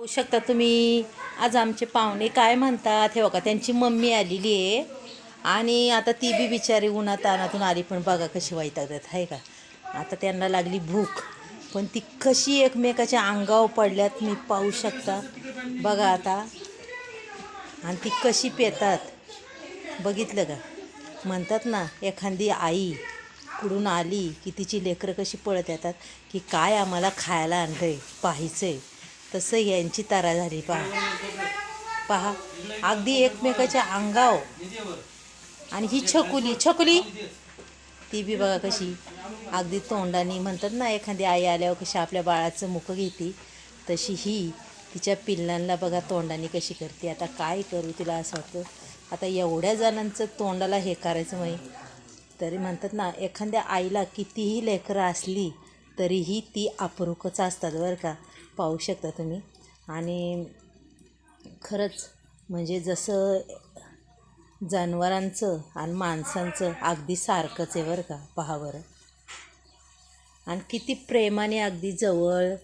पाहू शकता तुम्ही. आज आमचे पाहुणे काय म्हणतात? हे बघा त्यांची मम्मी आलेली आहे. आणि आता ती बी बिचारी उन्हात तानातून आली पण बघा कशी वैतागतात आहे का? आता त्यांना लागली भूक. पण ती कशी एकमेकाच्या अंगावर पडल्यात मी पाहू शकता. बघा आता. आणि ती कशी पेतात. बघितलं का? म्हणतात ना एखादी आई कुठून आली की तिची लेकरं कशी पळत येतात? की काय आम्हाला खायला आणलं आहे पाहायचं आहे तसं यांची तारा झाली पहा. पहा अगदी एकमेकाच्या अंगाव. आणि ही छकुली छकुली? ती बी बघा कशी. अगदी तोंडाने म्हणतात ना एखादी आई आल्यावर कशी आपल्या बाळाचं मुख घेते तशी ही तिच्या पिल्लांना बघा तोंडाने कशी करते. आता काय करू तिला असं वाटतं. आता एवढ्या जणांचं तोंडाला हे करायचं माहीत तरी म्हणतात ना एखाद्या आईला कितीही लेकरं असली तरीही ती अपरूकच असतात बरं का. पाहू शकता तुम्ही. आणि खरंच म्हणजे जसं जनावरांचं आणि माणसांचं अगदी सारखंच आहे बरं का पहा बरं आणि किती प्रेमाने अगदी जवळ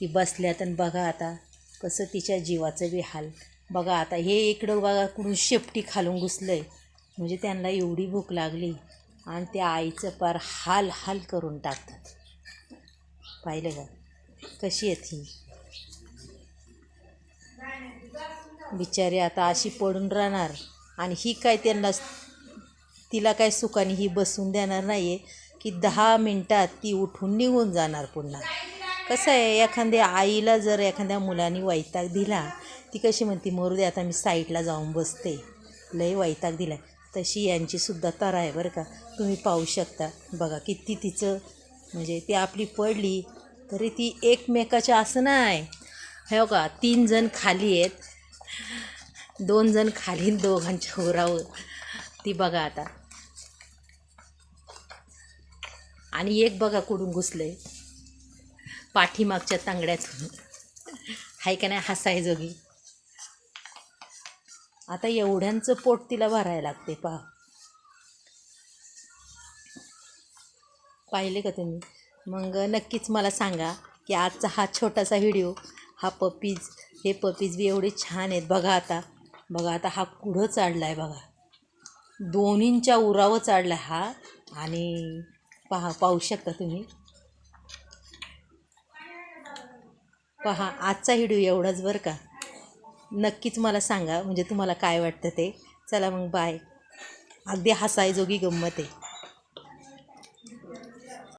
ती बसल्यात आणि बघा आता कसं तिच्या जीवाचं बी हाल. बघा आता हे इकडं बघा कुठून शेपटी खालून घुसलं आहे म्हणजे त्यांना एवढी भूक लागली आणि त्या आईचं पार हाल हाल करून टाकतात. पाहिलं का? कशी आहेत ही बिचारी आता अशी पडून राहणार. आणि ही काय त्यांना तिला काय सुखाने ही बसून देणार नाही आहे की दहा मिनटात ती उठून निघून जाणार पुन्हा. कसं आहे एखाद्या आईला जर एखाद्या मुलाने वैताग दिला ती कशी म्हणते मरू दे आता मी साईडला जाऊन बसते. लय वैताग दिला. तशी यांचीसुद्धा तारा आहे बरं का. तुम्ही पाहू शकता. बघा किती तिचं म्हणजे ती आपली पडली तरी ती एकमेकाच्या असं नाही. हो का तीन जण खाली आहेत. दोन जण खाली दोघांच्या उरावर. ती बघा आता. आणि एक बघा कुठून घुसलंय. पाठीमागच्या तांगड्यातून. हाय का नाही? हसाय जोगी. आता एवढ्यांचं पोट तिला भरायला लागते पहा. पाहिले का तुम्ही? मग नक्कीच मला सांगा की आजचा हा छोटासा व्हिडिओ हा पपीज हे पपीज बी एवढे छान आहेत. बघा आता. बघा आता हा कुठं चाडला आहे बघा. दोन्हींच्या उरावं चाडला हा. आणि पहा पाहू शकता तुम्ही. पहा आजचा व्हिडिओ एवढाच बरं का? नक्कीच मला सांगा म्हणजे तुम्हाला काय वाटतं ते? चला मग बाय अगदी हसायजोगी गंमत आहे.